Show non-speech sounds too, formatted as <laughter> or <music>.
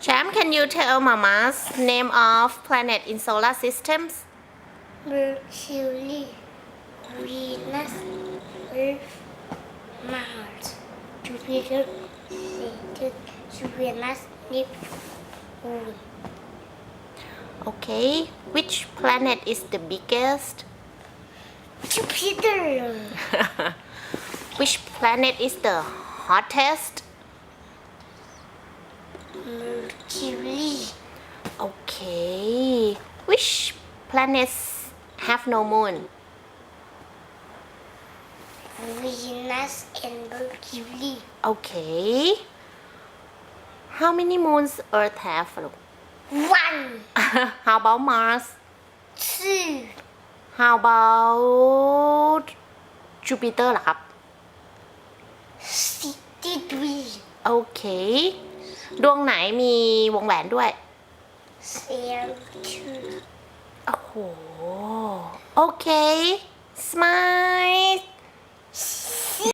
Cham, can you tell Mama's name of planet in solar systems? Mercury, Venus, Earth, Mars, Jupiter, Saturn, Uranus, Neptune. Okay. Which planet is the biggest? Jupiter, <laughs> Which planet is the hottest? Okay. Which planets have no moon? Venus, and Mercury. Okay. How many moons Earth have? ลูก One, How about Mars? two, How about Jupiter ล่ะครับ sixty-three, โอเค ดวงไหนมีวงแหวนด้วย seven, โอ้โห โอเค smile